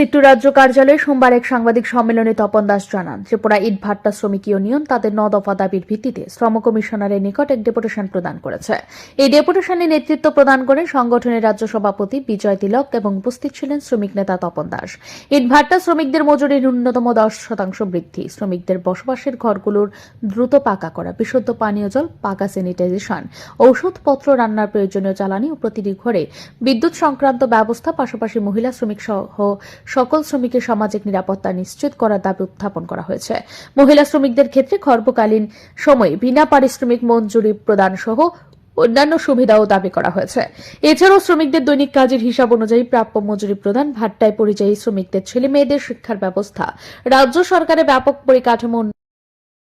সিট্টু রাজ্য কার্যালয়ে সোমবার এক সাংবাদিক সম্মেলনে তপন দাস জানান, ত্রিপুরা ইট ভাট্টা শ্রমিক ইউনিয়ন তাদের ন দফা দাবির ভিত্তিতে শ্রম কমিশনারের নিকট এক ডেপুটেশন প্রদান করেছে। এই ডেপুটেশনে নেতৃত্ব প্রদান করেন সংগঠনের রাজ্য সভাপতি বিজয় তিলক এবং উপস্থিত ছিলেন শ্রমিক নেতা তপন দাস। ইট ভাট্টা শ্রমিকদের মজুরি ন্যূনতম দশ শতাংশ বৃদ্ধি, শ্রমিকদের বসবাসের ঘরগুলোর দ্রুত পাকা করা, বিশুদ্ধ পানীয় জল, পাকা স্যানিটাইজেশন, ঔষধপত্র রান্নার প্রয়োজনীয় জ্বালানি ও প্রতিটি ঘরে বিদ্যুৎ সংক্রান্ত ব্যবস্থা, পাশাপাশি মহিলা শ্রমিক সহ সকল শ্রমিকের সামাজিক নিরাপত্তা নিশ্চিত করার দাবি উত্থাপন করা হয়েছে। মহিলা শ্রমিকদের ক্ষেত্রে খর্বকালীন সময়ে বিনা পারিশ্রমিক মঞ্জুরি প্রদান সহ অন্যান্য সুবিধাও দাবি করা হয়েছে। এছাড়াও শ্রমিকদের দৈনিক কাজের হিসাব অনুযায়ী প্রাপ্য মজুরি প্রদান, ভাট্টায় পরিযায়ী শ্রমিকদের ছেলে মেয়েদের শিক্ষার ব্যবস্থা, রাজ্য সরকারের ব্যাপক পরিকাঠামো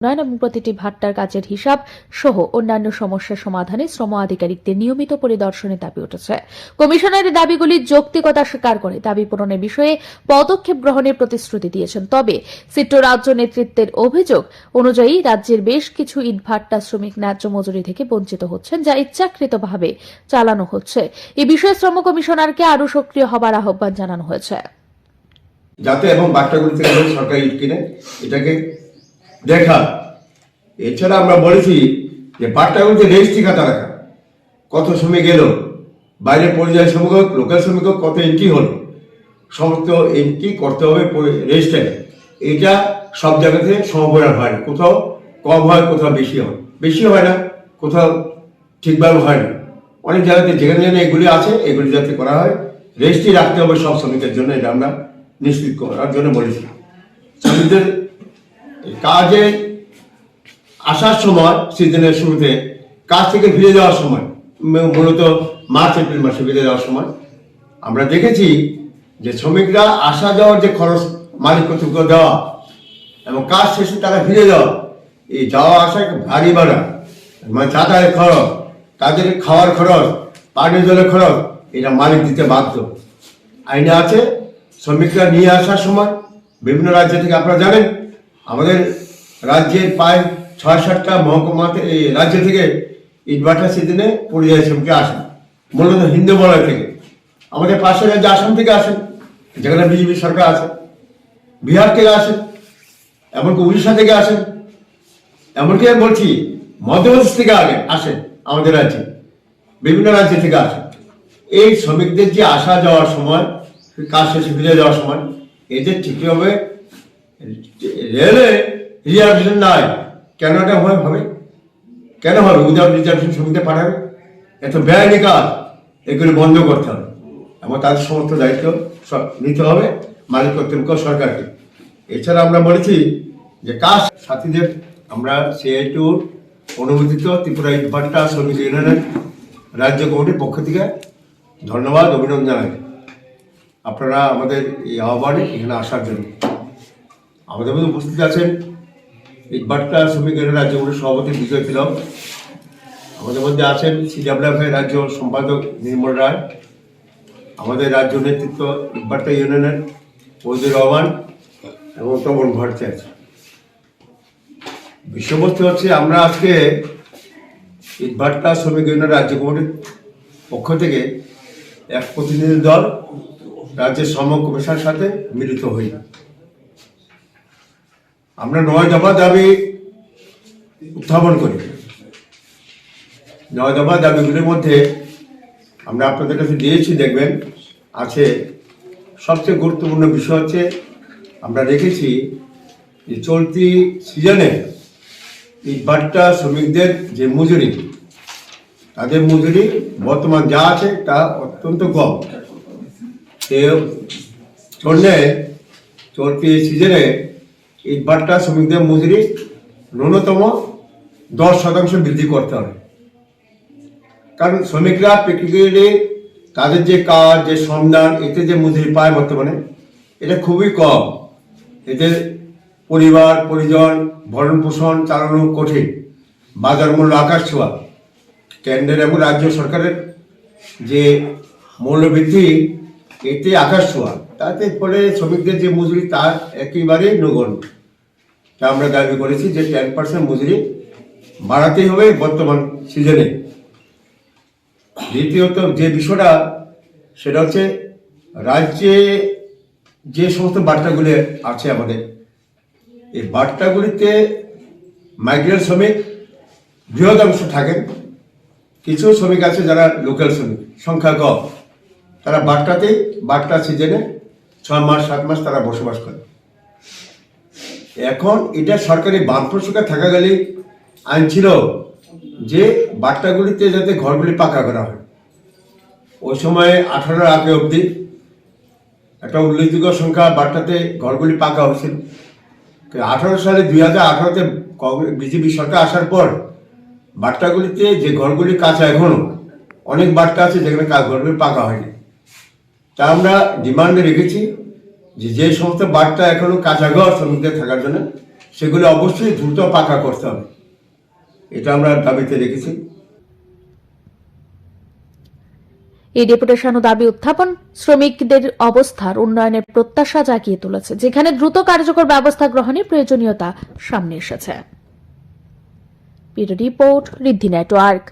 উন্নয়ন এবং প্রতিটি ভাট্টার কাজের হিসাব সহ অন্যান্য সমস্যার সমাধানে শ্রম আধিকারিকদের নিয়মিত পরিদর্শনে দাবি উঠেছে। কমিশনারের দাবিগুলি যৌক্তিকতা স্বীকার করে দাবি পূরণের বিষয়ে পদক্ষেপ গ্রহণের প্রতিশ্রুতি দিয়েছেন। তবে সিট্টো রাজ্য নেতৃত্বের অভিযোগ অনুযায়ী রাজ্যের বেশ কিছু ইটভাট্টা শ্রমিক ন্যায্য মজুরি থেকে বঞ্চিত হচ্ছেন, যা ইচ্ছাকৃতভাবে চালানো হচ্ছে। এ বিষয়ে শ্রম কমিশনারকে আরও সক্রিয় হবার আহ্বান জানানো হয়েছে। যাতে এবং বাচ্চাগুলি থেকে সরকার ইট কিনে, এটাকে দেখা। এছাড়া আমরা বলেছি যে বাচ্চাগুলিতে রেজিস্ট্রি খাতা রাখা। কত শ্রমিক এলো বাইরে পরিযায়ী শ্রমিক হোক লোকাল শ্রমিক হোক কত এন্ট্রি হলো? সমস্ত এন্ট্রি করতে হবে রেজিস্টারে এটা সব জায়গাতে সমপরিমাণ হয় না। কোথাও কম হয়, কোথাও বেশি হয়। বেশি হয় না, কোথাও ঠিকভাবে হয় না। অনেক জায়গাতে যেখানে যেখানে এগুলি আছে, এগুলি যাতে করা হয়। রেজিস্ট্রি রাখতে হবে সব শ্রমিকের জন্য, এটা আমরা নিশ্চিত করার জন্য বলেছি শ্রমিকদের কাজে আসার সময় সিজনের শুরুতে কাজ থেকে ফিরে যাওয়ার সময় মূলত মার্চ, এপ্রিল মাসে ফিরে যাওয়ার সময়, আমরা দেখেছি যে শ্রমিকরা আসা যাওয়ার যে খরচ, মালিক কর্তৃপক্ষ দেওয়া এবং কাজ শেষে তারা ফিরে যাওয়া, এই যাওয়া আসা ভারী ভাড়া মানে যাতায়াত খরচ, তাদের খাওয়ার খরচ, পানীয় জলের খরচ, এটা মালিক দিতে বাধ্য। আইনে আছে, শ্রমিকরা নিয়ে আসার সময় বিভিন্ন রাজ্য থেকে আপনারা জানেন আমাদের রাজ্যের প্রায় ছয় সাতটা মহকুমাতে, এই রাজ্য থেকে ইটভাটা সিজনে পরিযায়ী শ্রমিক আসেন। মূলত হিন্দু বলয় থেকে। আমাদের পাশের রাজ্য আসাম থেকে আসেন, যেখানে বিজেপি সরকার আছে। বিহার থেকে আসেন, এমনকি উড়িষ্যা থেকে আসেন। এমনকি আমি বলছি, মধ্যপ্রদেশ থেকে আগে আসেন আমাদের রাজ্যে। বিভিন্ন রাজ্য থেকে আসেন। এই শ্রমিকদের যে আসা যাওয়ার সময়, কাজ শেষে ফিরে যাওয়ার সময়, এদের ঠিকভাবে রেলে রিজার্ভেশন নাই। কেন এটা হয় হবে কেন হবে উইদাউট রিজার্ভেশন শ্রমিকদের পাঠাবে? এত ব্যয়নি কাজ। এগুলো বন্ধ করতে হবে। এবং তাদের সমস্ত দায়িত্ব নিতে হবে। মালিক কর্তৃপক্ষ সরকারকে। এছাড়া আমরা বলেছি যে কাজ সাথীদের, আমরা সিআই টুর অনুমোদিত ত্রিপুরা ইটভাট্টা শ্রমিক ইউনিয়নের রাজ্য কমিটির পক্ষ থেকে ধন্যবাদ, অভিনন্দন জানাই। আপনারা আমাদের এই আহ্বানে এখানে আসার জন্য। আমাদের মধ্যে উপস্থিত আছেন ইটভাট্টা শ্রমিক ইউনিয়নের রাজ্য কমিটির সভাপতি বিজয় তিলক। আমাদের মধ্যে আছেন সিডাব্লিউএফ এর রাজ্য সম্পাদক নির্মল রায়। আমাদের রাজ্য নেতৃত্ব ইটভাট্টা ইউনিয়নের ফৌজুর রহমান এবং তপন ভট্টাচার্য। বিষয়বস্তু হচ্ছে, আমরা আজকে ইটভাট্টা শ্রমিক ইউনিয়ন রাজ্য কমিটির পক্ষ থেকে এক প্রতিনিধি দল রাজ্যের শ্রম কমিশনের সাথে মিলিত হই। আমরা নয় দফা দাবি উত্থাপন করি। নয় দফা দাবিগুলির মধ্যে আমরা আপনাদের কাছে দিয়েছি, দেখবেন, আছে সবচেয়ে গুরুত্বপূর্ণ বিষয় হচ্ছে আমরা দেখেছি যে চলতি সিজনে ইটভাট্টা শ্রমিকদের যে মজুরি, তাদের মজুরি বর্তমান যা আছে তা অত্যন্ত কম। সে জন্যে চলতি সিজনে ইটভাট্টা শ্রমিকদের মজুরি ন্যূনতম দশ শতাংশ বৃদ্ধি করতে হবে। কারণ শ্রমিকরা প্র্যাকটিক্যালি তাদের যে কাজ, যে সন্ধান এতে যে মজুরি পায় বর্তমানে, এটা খুবই কম। এদের পরিবার, পরিজন ভরণ পোষণ চালানো কঠিন। বাজার মূল্য আকাশ ছোঁয়া। কেন্দ্রের এবং রাজ্য সরকারের যে মূল্যবৃদ্ধি এতে আকাশ ছোঁয়া। তাতে ফলে শ্রমিকদের যে মজুরি, তা একেবারেই নগণ্য। তা আমরা দাবি করেছি যে টেন পার্সেন্ট মজুরি বাড়াতেই হবে বর্তমান সিজনে। দ্বিতীয়ত যে বিষয়টা, সেটা হচ্ছে রাজ্যে যে সমস্ত বার্তাগুলি আছে আমাদের, এই বার্তাগুলিতে মাইগ্রেন্ট শ্রমিক, বৃহৎ অংশ থাকেন। কিছু শ্রমিক আছে যারা লোকাল শ্রমিক, সংখ্যা কম। তারা বার্তাতেই বার্তা সিজনে ছয় মাস, সাত মাস তারা বসবাস করে। এখন এটা সরকারি বাঁধ প্রসঙ্গে থাকাকালীন আইন ছিল যে বার্তাগুলিতে যাতে ঘরগুলি পাকা করা হয়। ওই সময়ে আঠারোর আগে অবধি একটা উল্লেখযোগ্য সংখ্যা বার্তাতে ঘরগুলি পাকা হয়েছিল। আঠারো সালে দুই হাজার আঠারোতে বিজেপি সরকার আসার পর বার্তাগুলিতে যে ঘরগুলি কাঁচা এখনও, অনেক বার্তা আছে যেখানে ঘরগুলি পাকা হয়নি। তা আমরা ডিমান্ডে রেখেছি যে যে সমস্ত বার্তা এখনও কাঁচা ঘর শ্রমিকদের থাকার জন্য, সেগুলো অবশ্যই দ্রুত পাকা করতে হবে। এটা আমরা দাবিতে রেখেছি। এই ডেপুটেশন ও দাবি উত্থাপন শ্রমিকদের অবস্থার উন্নয়নের প্রত্যাশা জাগিয়ে তুলেছে, যেখানে দ্রুত কার্যকর ব্যবস্থা গ্রহণের প্রয়োজনীয়তা সামনে এসেছে। Report Riddhi network.